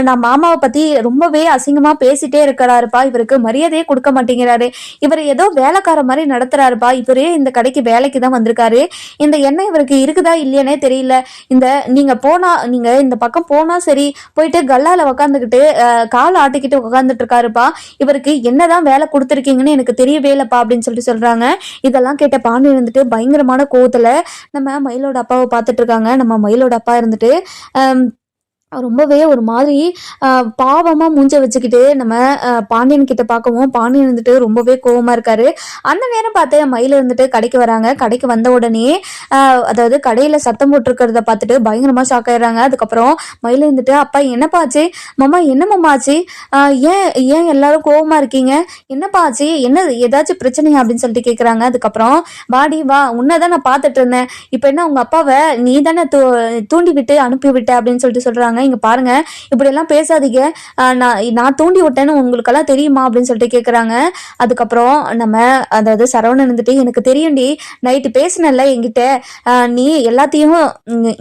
நான் மாமாவை பத்தி ரொம்பவே அசிங்கமா பேசிட்டே இருக்கிறாருப்பா. இவருக்கு மரியாதையே கொடுக்க மாட்டேங்கிறாரு. இவர் ஏதோ வேலைக்கார மாதிரி நடத்துறாருப்பா. இவரே இந்த கடைக்கு வேலைக்கு தான் வந்திருக்காரு. இந்த எண்ணம் இவருக்கு இருக்குதா இல்லையானே தெரியல. இந்த நீங்க போனா நீங்க இந்த பக்கம் போனா சரி போயிட்டு கல்லால உக்காந்துக்கிட்டு கால் ஆட்டிக்கிட்டு உக்காந்துட்டு இருக்காருப்பா இவருக்கு என்னதான் வேலை கொடுத்துருக்கீங்கன்னு எனக்கு தெரியவே இல்லப்பா அப்படின்னு சொல்லிட்டு சொல்றாங்க. இதெல்லாம் கேட்ட பாண்டி இருந்துட்டு பயங்கரமான கோவத்துல நம்ம மயிலோட அப்பாவை பார்த்துட்டு இருக்காங்க. நம்ம மயிலோட அப்பா இருந்துட்டு ரொம்பவே ஒரு மாதிரி பாவமாக மூஞ்ச வச்சுக்கிட்டு நம்ம பாண்டியன் கிட்ட பார்க்கவும் பாண்டியன் இருந்துட்டு ரொம்பவே கோவமாக இருக்காரு. அந்த நேரம் பார்த்து மயில் இருந்துட்டு கடைக்கு வராங்க. கடைக்கு வந்த உடனே அதாவது கடையில் சத்தம் போட்டிருக்கிறத பார்த்துட்டு பயங்கரமாக ஷாக் ஆயிடுறாங்க. அதுக்கப்புறம் மயில் இருந்துட்டு அப்பா என்னப்பா ஆச்சு? மாமா என்ன மாமா ஏன் ஏன் எல்லாரும் கோவமாக இருக்கீங்க? என்னப்பாச்சு என்ன ஏதாச்சும் பிரச்சனையா? அப்படின்னு சொல்லிட்டு கேட்குறாங்க அதுக்கப்புறம் வாடி வா. உன்னை தான் நான் பார்த்துட்டு இருந்தேன். இப்போ என்ன உங்கள் அப்பாவை நீ தானே தூ தூண்டி விட்டு அனுப்பி விட்ட அப்படின்னு சொல்லிட்டு சொல்கிறாங்க இங்க பாருங்க இப்படி எல்லாம் பேசாதீங்க நான் நான் தூண்டி விட்டேன்னு உங்களுக்கெல்லாம் தெரியுமா அப்படின்னு சொல்லிட்டு கேக்குறாங்க. அதுக்கப்புறம் நம்ம அதாவது சரவணன் இருந்துட்டு எனக்கு தெரியும்டி நைட்டு பேசினல்ல என்கிட்ட. நீ எல்லாத்தையும்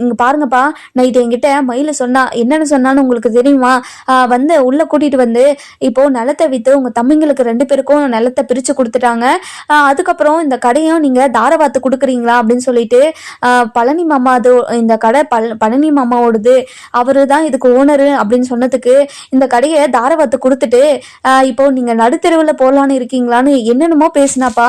இங்க பாருங்கப்பா. நைட்டு என்கிட்ட மயில சொன்னா என்னன்னு சொன்னான்னு உங்களுக்கு தெரியுமா? வந்து உள்ள கூட்டிட்டு வந்து இப்போ நிலத்தை வித்து உங்க தம்பிங்களுக்கு ரெண்டு பேருக்கும் நிலத்தை பிரிச்சு கொடுத்துட்டாங்க. அதுக்கப்புறம் இந்த கடையும் நீங்க தாரவாத்து கொடுக்குறீங்களா? அப்படின்னு சொல்லிட்டு பழனி மாமா அது இந்த கடை பழ பழனி மாமாவோடது. அவரு தான் இதுக்கு ஓனரு அப்படின்னு சொன்னதுக்கு இந்த கடையை தாரவாத்து கொடுத்துட்டு ஆஹ் இப்போ நீங்க நடுத்தெருவில் போகலான்னு இருக்கீங்களான்னு என்னென்னமோ பேசினாப்பா.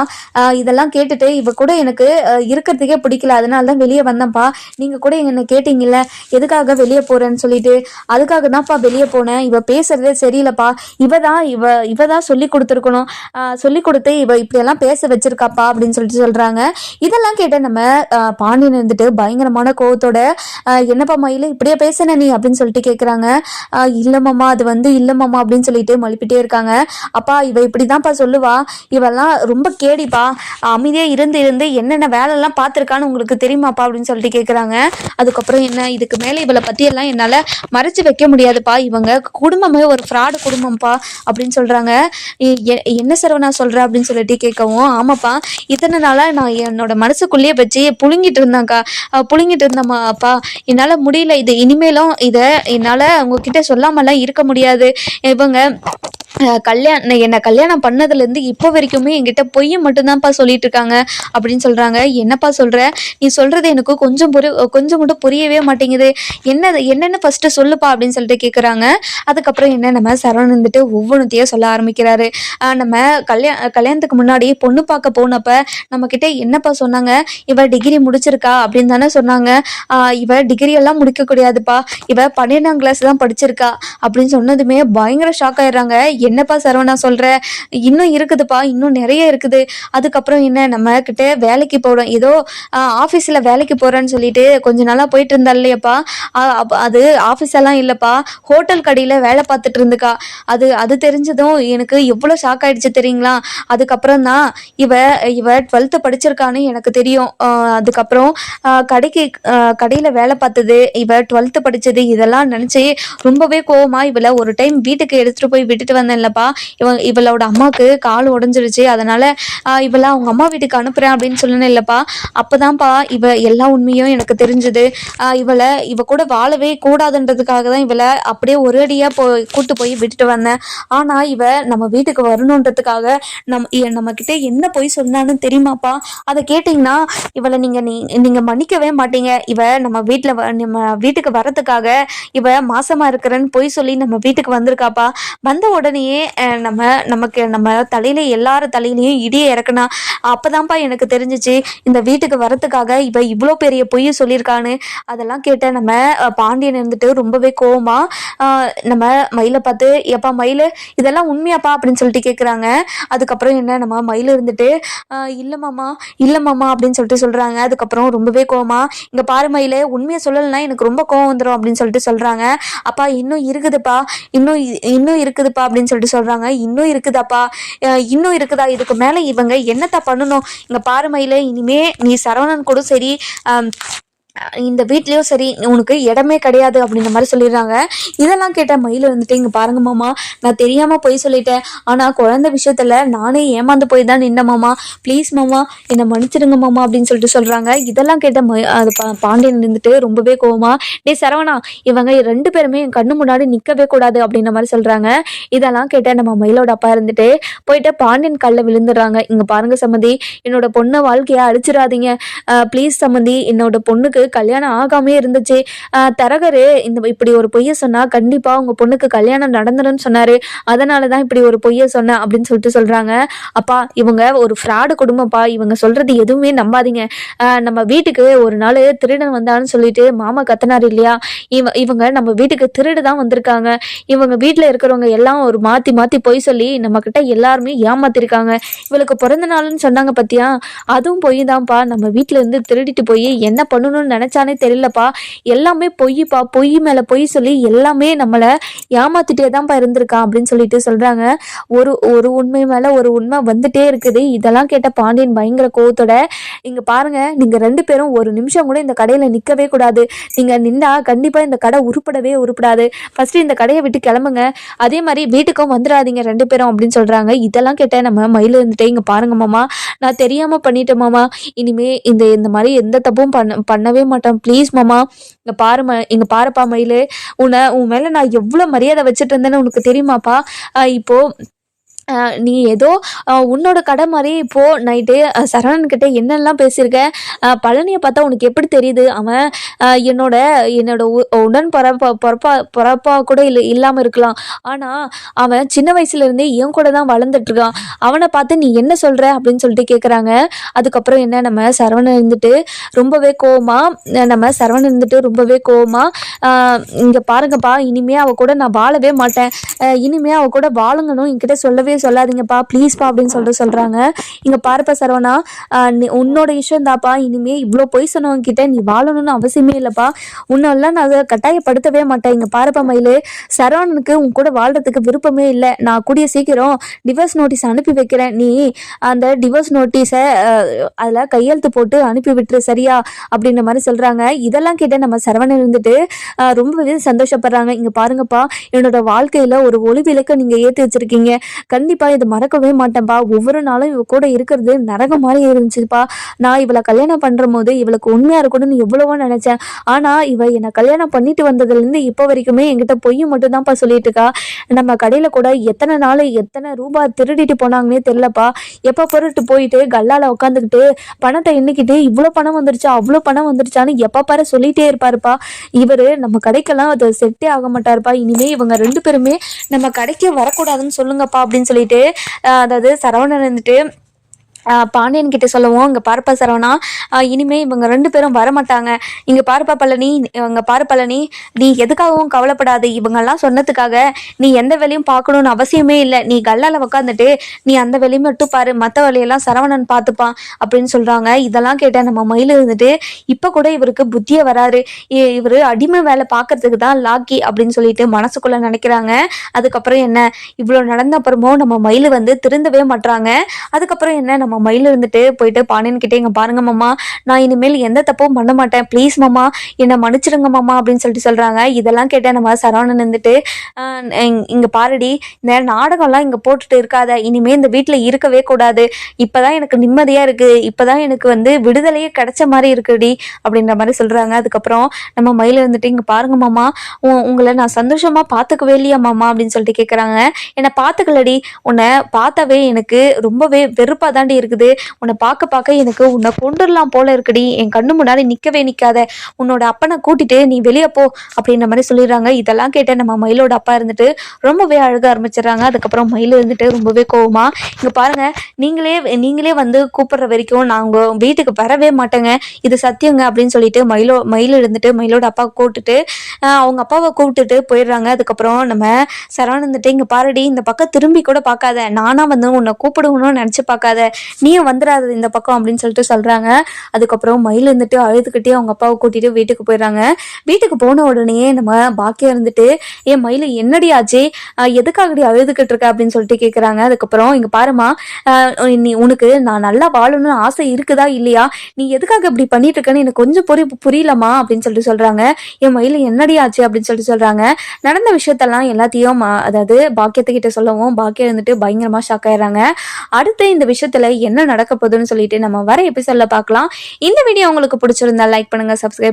இதெல்லாம் கேட்டுட்டு இவ கூட எனக்கு இருக்கிறதுக்கே பிடிக்கல. அதனால தான் வெளியே வந்தேன்ப்பா. நீங்க கூட என்ன கேட்டீங்கல்ல எதுக்காக வெளியே போறேன்னு சொல்லிட்டு. அதுக்காக தான்ப்பா வெளியே போனேன். இவ பேசுறதே சரியில்லைப்பா. இவ தான் இவ இவ தான் சொல்லி கொடுத்துருக்கணும். ஆஹ் சொல்லி கொடுத்து இவ இப்படியெல்லாம் பேச வச்சிருக்காப்பா அப்படின்னு சொல்லிட்டு சொல்றாங்க. இதெல்லாம் கேட்ட நம்ம பாண்டியன் இருந்துட்டு பயங்கரமான கோவத்தோட என்னப்பா மயில இப்படியே பேசுன நீ அப்படின்னு சொல்லிட்டு கேட்குறாங்க ஆஹ் அது வந்து இல்ல அப்படின்னு சொல்லிட்டு மழுப்பிட்டே இருக்காங்க. அப்பா இவ இப்படிதான்ப்பா சொல்லுவா. இவெல்லாம் ரொம்ப கேடிப்பா. அமைதியாக இருந்து இருந்து என்னென்ன வேலைலாம் பார்த்துருக்கான்னு உங்களுக்கு தெரியுமாப்பா அப்படின்னு சொல்லிட்டு கேட்குறாங்க அதுக்கப்புறம் என்ன இதுக்கு மேலே இவளை பற்றியெல்லாம் என்னால் மறைச்சு வைக்க முடியாதுப்பா. இவங்க குடும்பமே ஒரு ஃப்ராடு குடும்பம்ப்பா அப்படின்னு சொல்றாங்க. என்ன எ- என்ன சரவணா அப்படின்னு சொல்லிட்டு கேட்கவும் ஆமாப்பா இத்தனை நாளாக நான் என்னோட மனசுக்குள்ளேயே வச்சு புழுங்கிட்டு இருந்தாக்கா புழுங்கிட்டு இருந்தம்மா அப்பா. என்னால் முடியல இது. இனிமேலும் இது என்னால உங்ககிட்ட சொல்லாமலாம் இருக்க முடியாது. இவங்க கல்யாணம் என்னை கல்யாணம் பண்ணதுலேருந்து இப்போ வரைக்குமே என்கிட்ட பொய்யை மட்டும்தான்ப்பா சொல்லிட்டு இருக்காங்க அப்படின்னு சொல்கிறாங்க என்னப்பா சொல்கிற நீ சொல்கிறது எனக்கு கொஞ்சம் புரி கொஞ்சம் மட்டும் புரியவே மாட்டேங்குது. என்ன என்னென்னு ஃபஸ்ட்டு சொல்லுப்பா அப்படின்னு சொல்லிட்டு கேட்குறாங்க அதுக்கப்புறம் என்ன நம்ம சரவணன் இருந்துட்டு ஒவ்வொன்றத்தையும் சொல்ல ஆரம்பிக்கிறாரு. நம்ம கல்யாண கல்யாணத்துக்கு முன்னாடி பொண்ணு பார்க்க போனப்ப நம்மக்கிட்ட என்னப்பா சொன்னாங்க? இவ டிகிரி முடிச்சிருக்கா அப்படின்னு தானே சொன்னாங்க. இவள் இவ டிகிரி எல்லாம் முடிக்க கூடாதுப்பா இவ பன்னிரெண்டாம் கிளாஸ் தான் படிச்சிருக்கா அப்படின்னு சொன்னதுமே பயங்கர ஷாக் ஆயிடுறாங்க. என்னப்பா சரவணா சொல்ற? இன்னும் இருக்குதுப்பா இன்னும் நிறைய இருக்குது. அதுக்கப்புறம் என்ன நம்ம கிட்ட வேலைக்கு போகிறோம் ஏதோ ஆஃபீஸில் வேலைக்கு போகிறேன்னு சொல்லிட்டு கொஞ்ச நாளாக போயிட்டு இருந்தா இல்லையப்பா? அது ஆஃபீஸ் எல்லாம் இல்லைப்பா. ஹோட்டல் கடையில் வேலை பார்த்துட்டு இருந்துக்கா. அது அது தெரிஞ்சதும் எனக்கு எவ்வளோ ஷாக் ஆகிடுச்சு தெரியுங்களா? அதுக்கப்புறம் தான் இவ இவ டுவெல்த்து படிச்சிருக்கான்னு எனக்கு தெரியும். அதுக்கப்புறம் கடைக்கு கடையில் வேலை பார்த்தது இவ டுவெல்த்து படித்தது இதெல்லாம் நினச்சி ரொம்பவே கோவமாக இவளை ஒரு டைம் வீட்டுக்கு எடுத்துகிட்டு போய் விட்டுட்டு வந்தேன். சொன்னேன்லப்பா இவ இவளோட அம்மாவுக்கு கால் உடஞ்சிருச்சு அதனால் இவளை அவங்க அம்மா வீட்டுக்கு அனுப்புகிறேன் அப்படின்னு சொன்னேன் இல்லைப்பா. அப்பதான்ப்பா இவ எல்லா உண்மையும் எனக்கு தெரிஞ்சுது. ஆஹ் இவளை இவ கூட வாழவே கூடாதுன்றதுக்காக தான் இவளை அப்படியே ஒரு அடியாக போ கூட்டு போய் விட்டுட்டு வந்தேன். ஆனால் இவ நம்ம வீட்டுக்கு வரணுன்றதுக்காக நம் இ- நம்மக்கிட்ட என்ன போய் சொன்னான்னு தெரியுமாப்பா? அதை கேட்டிங்கன்னா இவளை நீங்கள் நீ நீங்கள் மன்னிக்கவே மாட்டீங்க. இவ நம்ம வீட்டில் நம்ம வீட்டுக்கு வரதுக்காக இவ மாசமா இருக்கிறேன்னு பொய் சொல்லி நம்ம வீட்டுக்கு வந்திருக்காப்பா. வந்த உடனே அஹ், நம்ம நமக்கு நம்ம தலையில எல்லார தலையிலையும் இடியை இறக்குனா அப்போதான்ப்பா எனக்கு தெரிஞ்சிச்சு இந்த வீட்டுக்கு வரத்துக்காக இவன் இவ்வளோ பெரிய பொய் சொல்லியிருக்கான்னு. அதெல்லாம் கேட்ட நம்ம பாண்டியன் இருந்துட்டு ரொம்பவே கோவமா நம்ம மயிலை பார்த்து எப்பா மயில் இதெல்லாம் உண்மையாப்பா? அப்படின்னு சொல்லிட்டு கேட்குறாங்க அதுக்கப்புறம் என்ன நம்ம மயில் இருந்துட்டு ஆஹ், இல்ல மாமா மாமா அப்படின்னு சொல்லிட்டு சொல்கிறாங்க அதுக்கப்புறம் ரொம்பவே கோவமா இங்கே பாரு மயிலே உண்மையை சொல்லலைன்னா எனக்கு ரொம்ப கோவம் வந்துடும் அப்படின்னு சொல்லிட்டு சொல்கிறாங்க அப்பா இன்னும் இருக்குதுப்பா இன்னும் இன்னும் இருக்குதுப்பா அப்படின்னு சொல்லிட்டு சொல்றாங்க. இன்னும் இருக்குதாப்பா? இன்னும் இருக்குதா? இதுக்கு மேலே இவங்க என்னத்தை பண்ணணும்? இங்க பாருமையில் இனிமே நீ சரவணன் கூட சரி இந்த வீட்லேயும் சரி உனக்கு இடமே கிடையாது அப்படின்ற மாதிரி சொல்லிடுறாங்க. இதெல்லாம் கேட்ட மயில் வந்துட்டு இங்கே பாருங்க மாமா நான் தெரியாமல் போய் சொல்லிட்டேன். ஆனால் குழந்தை விஷயத்துல நானே ஏமாந்து போய் தான் நின்ன மாமா. ப்ளீஸ் மாமா என்னை மன்னிச்சிடுங்க மாமா அப்படின்னு சொல்லிட்டு சொல்கிறாங்க இதெல்லாம் கேட்ட ம- அது பா- பாண்டியன் இருந்துட்டு ரொம்பவே கோவமா டேய் சரவணா இவங்க ரெண்டு பேருமே என் கண்ணு முன்னாடி நிற்கவே கூடாது அப்படின்ற மாதிரி சொல்கிறாங்க இதெல்லாம் கேட்ட நம்ம மயிலோட அப்பா இருந்துட்டு போயிட்டு பாண்டியன் கல்ல விழுந்துடுறாங்க. இங்கே பாருங்க சம்மந்தி என்னோட பொண்ணை வாழ்க்கையை அழிச்சிடாதீங்க. ப்ளீஸ் சம்மந்தி என்னோட பொண்ணுக்கு கல்யாணம் ஆகாமே இருந்துச்சு. ஆஹ் தரகரு இந்த இப்படி ஒரு பொய்ய சொன்னா கண்டிப்பா உங்க பொண்ணுக்கு கல்யாணம் நடந்துடும் சொன்னாரு. அதனால தான் இப்படி ஒரு பொய்ய சொன்னேன் அப்படின்னு சொல்லிட்டு சொல்றாங்க. அப்பா இவங்க ஒரு ஃப்ராடு குடும்பம்ப்பா. இவங்க சொல்றது எதுவுமே நம்பாதீங்க. நம்ம வீட்டுக்கு ஒரு நாள் திருடன் வந்தான்னு சொல்லிட்டு மாமா கத்துனாரு இல்லையா? இவ இவங்க நம்ம வீட்டுக்கு திருடு தான் வந்திருக்காங்க. இவங்க வீட்டில் இருக்கிறவங்க எல்லாம் ஒரு மாத்தி மாத்தி பொய் சொல்லி நம்ம கிட்ட எல்லாருமே ஏமாத்திருக்காங்க. இவளுக்கு பிறந்த நாள்னு சொன்னாங்க பத்தியா? அதுவும் பொய் தான்ப்பா நம்ம வீட்ல இருந்து திருடிட்டு போய் என்ன பண்ணணும்னு நினச்சானே தெரியலப்பா. எல்லாமே பொய்ப்பா பொய் மேலே பொய் சொல்லி எல்லாமே நம்மளை ஏமாத்திட்டே தான்ப்பா இருந்திருக்கான் அப்படின்னு சொல்லிட்டு சொல்கிறாங்க ஒரு ஒரு உண்மை மேலே ஒரு உண்மை வந்துட்டே இருக்குது. இதெல்லாம் கேட்ட பாண்டியன் பயங்கர கோவத்தோட இங்கே பாருங்கள் நீங்கள் ரெண்டு பேரும் ஒரு நிமிஷம் கூட இந்த கடையில் நிற்கவே கூடாது. நீங்கள் நின்னா கண்டிப்பாக இந்த கடை உருப்படவே உருப்படாது. ஃபஸ்ட்டு இந்த கடையை விட்டு கிளம்புங்க. அதே மாதிரி வீட்டுக்கும் வந்துடாதீங்க ரெண்டு பேரும் அப்படின்னு சொல்கிறாங்க இதெல்லாம் கேட்ட நம்ம மயில் இருந்துட்டே இங்கே பாருங்க மாமா நான் தெரியாமல் பண்ணிட்டேன் மாமா. இனிமே இந்த இந்த மாதிரி எந்த தப்பும் பண்ண பண்ணவே மாட்டான். ப்ளீஸ் மாமா இங்க பாரு ம- இங்க பாருப்பா மயிலு. உன்னை உன் மேல நான் எவ்வளவு மரியாதை வச்சுட்டு இருந்தேன்னு உனக்கு தெரியுமாப்பா? இப்போது இப்போ நீ ஏதோ உன்னோட கடை மாதிரி இப்போ நைட்டு சரவணன்கிட்ட என்னெல்லாம் பேசியிருக்க? பழனியை பார்த்தா உனக்கு எப்படி தெரியுது? அவன் என்னோட என்னோட உ- உடன் பிறப்பா பிறப்பா பிறப்பா கூட இல்லை இல்லாமல் இருக்கலாம். ஆனால் அவன் சின்ன வயசுலேருந்தே என் கூட தான் வளர்ந்துட்டு இருக்கான். அவனை பார்த்து நீ என்ன சொல்கிற அப்படின்னு சொல்லிட்டு கேட்குறாங்க அதுக்கப்புறம் என்ன நம்ம சரவணன் இருந்துட்டு ரொம்பவே கோவமாக நம்ம சரவணன் இருந்துட்டு ரொம்பவே கோவமாக இங்கே பாருங்கப்பா இனிமே அவ கூட நான் வாழவே மாட்டேன். இனிமே அவ கூட வாழுங்கணும் என்கிட்ட சொல்லவே சொல்லாதீங்கப்பா ப்ளீஸ்ப்பா அப்படின்னு சொல்லிட்டு சொல்றாங்க. இங்கே பாருப்பா சரவணா நீ உன்னோட இஷ்டம் தாப்பா இனிமே இவ்வளோ பொய் சொன்னவங்க கிட்ட நீ வாழணும்னு அவசியமே இல்லைப்பா. உன்னெல்லாம் நான் அதை கட்டாயப்படுத்தவே மாட்டேன். இங்கே பாருப்பா மயிலு சரவணனுக்கு உன் கூட வாழ்றதுக்கு விருப்பமே இல்லை. நான் கூடிய சீக்கிரம் டிவோர்ஸ் நோட்டீஸ் அனுப்பி வைக்கிறேன். நீ அந்த டிவோர்ஸ் நோட்டீஸை அதில் கையெழுத்து போட்டு அனுப்பி விட்டுரு சரியா? அப்படின்ற மாதிரி சொல்கிறாங்க இதெல்லாம் கேட்ட நம்ம சரவணன் இருந்துட்டு ரொம்பவே சந்தோஷப்படுறாங்க. இங்கே பாருங்கப்பா என்னோட வாழ்க்கையில் ஒரு ஒளி விளக்க நீங்கள் ஏற்றி வச்சிருக்கீங்க கண்டிப்பா இதை மறக்கவே மாட்டேன்ப்பா ஒவ்வொரு நாளும் இவ கூட இருக்கிறது நரக மாதிரி இருந்துச்சுப்பா. நான் இவளை கல்யாணம் பண்ணுற போது இவளுக்கு உண்மையா இருக்கணும்னு எவ்வளவோ நினைச்சேன். ஆனா இவ என்னை கல்யாணம் பண்ணிட்டு வந்ததுலேருந்து இப்போ வரைக்குமே என்கிட்ட பொய் மட்டும் தான்ப்பா சொல்லிட்டு இருக்கா நம்ம கடையில கூட எத்தனை நாள் எத்தனை ரூபாய் திருடிட்டு போனாங்கன்னே தெரிலப்பா எப்போ பொருட்டு போயிட்டு கல்லால உட்காந்துக்கிட்டு பணத்தை எண்ணிக்கிட்டு இவ்வளோ பணம் வந்துருச்சா அவ்வளோ பணம் வந்துருச்சான்னு எப்போ பாரு சொல்லிட்டே இருப்பாருப்பா. இவர் நம்ம கடைக்கெல்லாம் அது செட்டே ஆக மாட்டாருப்பா. இனிமே இவங்க ரெண்டு பேருமே நம்ம கடைக்கு வரக்கூடாதுன்னு சொல்லுங்கப்பா அப்படின்னு சொல்லிட்டு அதாவது சரவணன் இருந்துட்டு பாண்டியன் கிட்ட சொல்லவும் இங்கே பார்ப்பா சரவணா இனிமே இவங்க ரெண்டு பேரும் வரமாட்டாங்க. இங்கே பார்ப்பா பழனி இவங்க பாரு பழனி நீ எதுக்காகவும் கவலைப்படாது. இவங்கெல்லாம் சொன்னதுக்காக நீ எந்த வேலையும் பார்க்கணும்னு அவசியமே இல்லை. நீ கல்லால உட்காந்துட்டு நீ அந்த வேலையை மட்டும் பாரு. மற்ற வேலையெல்லாம் சரவணன் பார்த்துப்பான் அப்படின்னு சொல்கிறாங்க இதெல்லாம் கேட்ட நம்ம மயில் இருந்துட்டு இப்போ கூட இவருக்கு புத்தியே வராரு இ- இவரு அடிமை வேலை பார்க்கறதுக்கு தான் லாக்கி அப்படின்னு சொல்லிட்டு மனசுக்குள்ள நினைக்கிறாங்க. அதுக்கப்புறம் என்ன? இவ்வளோ நடந்த அப்புறமும் நம்ம மயில் வந்து திருந்தவே மாட்டுறாங்க அதுக்கப்புறம் என்ன? நம்ம நம்ம மயில் இருந்துட்டு போயிட்டு பாண்டியன் கிட்டே இங்கே பாருங்க மாமா நான் இனிமேல் எந்த தப்பும் பண்ண மாட்டேன். ப்ளீஸ் மாமா என்னை மன்னிச்சிடுங்க மாமா அப்படின்னு சொல்லிட்டு சொல்கிறாங்க இதெல்லாம் கேட்டால் நம்ம சரவணன் இருந்துட்டு இங்கே பாருடி இந்த நாடகம்லாம் இங்கே போட்டுட்டு இருக்காத. இனிமேல் இந்த வீட்டில் இருக்கவே கூடாது. இப்போதான் எனக்கு நிம்மதியாக இருக்குது இப்போதான் எனக்கு வந்து விடுதலையே கிடைச்ச மாதிரி இருக்குடி அப்படின்ற மாதிரி சொல்கிறாங்க அதுக்கப்புறம் நம்ம மயில் இருந்துட்டு இங்கே பாருங்க மாமா உ- உங்களை நான் சந்தோஷமாக பார்த்துக்கவே இல்லையா மாமா அப்படின்னு சொல்லிட்டு கேட்குறாங்க என்னை பார்த்துக்கலடி உன்னை பார்த்தாவே எனக்கு ரொம்பவே வெறுப்பாக தாண்டி இருக்குது. உன்னை பார்க்க பார்க்க எனக்கு உன்னை கொண்டுடலாம் போல இருக்குடி. என் கண்ணு முன்னாடி நிற்கவே நிற்காத உன்னோட அப்பனை கூட்டிட்டு நீ வெளியே போ அப்படின்ற மாதிரி சொல்லிடுறாங்க. இதெல்லாம் கேட்ட நம்ம மயிலோட அப்பா இருந்துட்டு ரொம்பவே அழுக ஆரம்பிச்சிடுறாங்க. அதுக்கப்புறம் மயில் இருந்துட்டு ரொம்பவே கோவமா இங்கே பாருங்க நீங்களே நீங்களே வந்து கூப்பிடுற வரைக்கும் நான் உங்கள் வீட்டுக்கு வரவே மாட்டேங்க. இது சத்தியங்க அப்படின்னு சொல்லிட்டு மயிலோ மயில் இருந்துட்டு மயிலோட அப்பா கூப்பிட்டுட்டு அவங்க அப்பாவை கூப்பிட்டுட்டு போயிடுறாங்க. அதுக்கப்புறம் நம்ம சரவணந்துட்டு இங்க இங்கே பாருடி இந்த பக்கம் திரும்பி கூட பார்க்காத. நானா வந்து உன்னை கூப்பிடுவணும்னு நினச்சி பார்க்காத. நீயும் வந்துடாத இந்த பக்கம் அப்படின்னு சொல்லிட்டு சொல்கிறாங்க அதுக்கப்புறம் மயில் இருந்துட்டு அழுதுகிட்டே அவங்க அப்பாவை கூட்டிட்டு வீட்டுக்கு போயிடுறாங்க. வீட்டுக்கு போன உடனே நம்ம பாக்கியம் இருந்துட்டு ஏன் மயில் என்னடி ஆச்சு? எதுக்காகடி அழுதுகிட்டு இருக்க? அப்படின்னு சொல்லிட்டு கேட்குறாங்க அதுக்கப்புறம் இங்கே பாருமா நீ உனக்கு நான் நல்லா வாழணும்னு ஆசை இருக்குதா இல்லையா? நீ எதுக்காக இப்படி பண்ணிட்டு இருக்கன்னு எனக்கு கொஞ்சம் புரிய புரியலமா அப்படின்னு சொல்லிட்டு சொல்கிறாங்க என் மயில் என்னடி ஆச்சு? அப்படின்னு சொல்லிட்டு சொல்கிறாங்க நடந்த விஷயத்தெல்லாம் எல்லாத்தையும் அதாவது பாக்கியத்துக்கிட்ட சொல்லவும் பாக்கியம் இருந்துட்டு பயங்கரமா ஷாக் ஆயிடுறாங்க. அடுத்து இந்த விஷயத்துல என்ன நடக்க போகுதுன்னு சொல்லிட்டு நம்ம வர எபிசோட்ல பார்க்கலாம். இந்த வீடியோ உங்களுக்கு பிடிச்சிருந்தா லைக் பண்ணுங்க சப்ஸ்கிரைப்